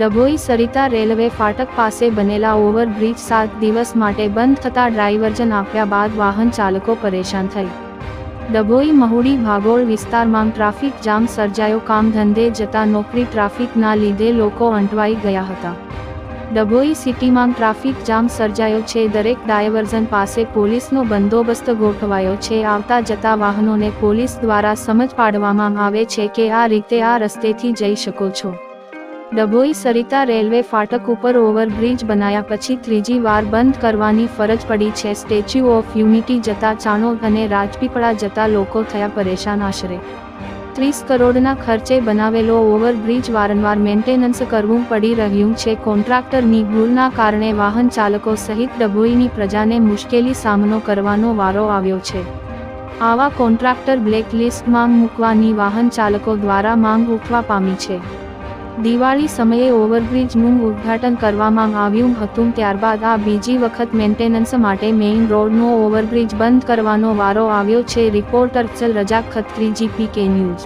Dabhoi Sarita railway ફાટક પાસે બનેલા ઓવરબ્રિજ સાત દિવસ માટે બંધ થતા ડ્રાઇવર્જન આપ્યા બાદ વાહન ચાલકો પરેશાન થઈ ડભોઈ, મહુડી, ભાગોળ વિસ્તારમાં ટ્રાફિક જામ સર્જાયો. કામ ધંધે જતા નોકરી ટ્રાફિકના લીધે લોકો અંટવાઈ ગયા હતા. ડભોઈ સિટીમાં ટ્રાફિક જામ સર્જાયો છે. દરેક ડાયવર્ઝન પાસે પોલીસનો બંદોબસ્ત ગોઠવાયો છે. આવતા જતા વાહનોને પોલીસ દ્વારા સમજ પાડવામાં આવે છે કે આ રીતે આ રસ્તેથી જઈ શકો છો. ડભોઈ સરિતા રેલવે ફાટક ઉપર ઓવરબ્રિજ બનાયા પછી ત્રીજી વાર બંધ કરવાની ફરજ પડી છે. સ્ટેચ્યુ ઓફ યુનિટી જતા ચાણોદ અને રાજપીપળા જતા લોકો થયા પરેશાન આશરે. ત્રીસ કરોડના ખર્ચે બનાવેલો ઓવરબ્રિજ વારંવાર મેન્ટેનન્સ કરવું પડી રહ્યું છે. કોન્ટ્રાક્ટરની ભૂલના કારણે વાહન ચાલકો સહિત ડભોઈની પ્રજાને મુશ્કેલી સામનો કરવાનો વારો આવ્યો છે. આવા કોન્ટ્રાક્ટર બ્લેકલિસ્ટમાં મૂકવાની વાહન ચાલકો દ્વારા માંગ ઉઠવા પામી છે. દિવાળી સમયે ઓવરબ્રિજનું ઉદ્ઘાટન કરવામાં આવ્યું હતું. ત્યારબાદ આ બીજી વખત મેન્ટેનન્સ માટે મેઇન રોડનો ઓવરબ્રિજ બંધ કરવાનો વારો આવ્યો છે. રિપોર્ટર ચલ રજા ખત્રી જીપીકે ન્યૂઝ.